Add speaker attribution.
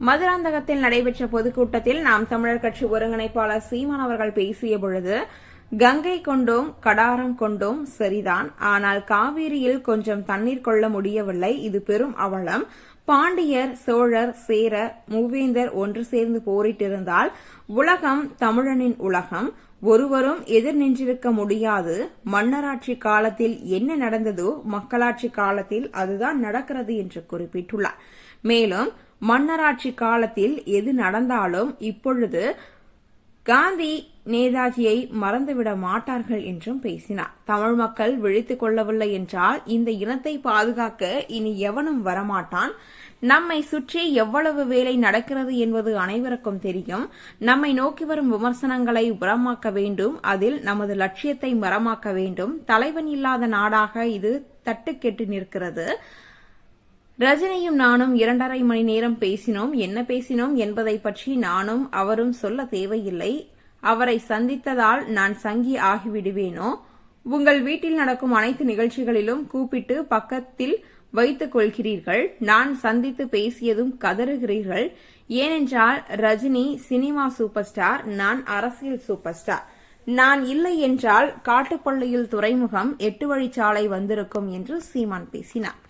Speaker 1: மதுராந்தகத்தில் நடைபெற்ற பொதுக்கூட்டத்தில் நாம் தமிழர் கட்சி ஒருங்கிணைப்பாளர் சீமான் அவர்கள் பேசிய பொழுது கங்கை கொண்டோம் கடாரம் கொண்டோம் சரிதான். ஆனால் காவிரியில் கொஞ்சம் தண்ணீர் கொள்ள முடியவில்லை. இது பெரும் அவலம். பாண்டியர் சோழர் சேர மூவேந்தர் ஒன்று சேர்ந்து போரிட்டிருந்தால் உலகம் தமிழனின் உலகம். ஒருவரும் எதிர் நின்றிருக்க முடியாது. மன்னராட்சி காலத்தில் என்ன நடந்ததோ மக்களாட்சி காலத்தில் அதுதான் நடக்கிறது என்று குறிப்பிட்டுள்ளார். மேலும் மன்னராட்சி காலத்தில் எது நடந்தாலும் இப்பொழுது காந்தி நேதாஜியை மறந்துவிட மாட்டார்கள் என்றும் பேசினார். தமிழ் மக்கள் விழித்துக் கொள்ளவில்லை என்றால் இந்த இனத்தை பாதுகாக்க இனி எவனும் வரமாட்டான்? நம்மை சுற்றி எவ்வளவு வேலை நடக்கிறது என்பது அனைவருக்கும் தெரியும். நம்மை நோக்கி வரும் விமர்சனங்களை உரமாக்க வேண்டும். அதில் நமது லட்சியத்தை மரமாக்க வேண்டும். தலைவன் இல்லாத நாடாக இது தட்டுக்கெட்டு நிற்கிறது. ரஜினியும் நானும் இரண்டரை மணி நேரம் பேசினோம். என்ன பேசினோம் என்பதை பற்றி நானும் அவரும் சொல்ல தேவையில்லை. அவரை சந்தித்ததால் நான் சங்கி ஆகிவிடுவேனோ? உங்கள் வீட்டில் நடக்கும் அனைத்து நிகழ்ச்சிகளிலும் கூப்பிட்டு பக்கத்தில் வைத்துக் கொள்கிறீர்கள். நான் சந்தித்து பேசியதும் கதறுகிறீர்கள். ஏனென்றால் ரஜினி சினிமா சூப்பர் ஸ்டார் நான் அரசியல் சூப்பர் ஸ்டார் நான் இல்லை என்றால் காட்டுப்பள்ளியில் துறைமுகம் எட்டு வழிச்சாலை வந்திருக்கும் என்று சீமான் பேசினார்.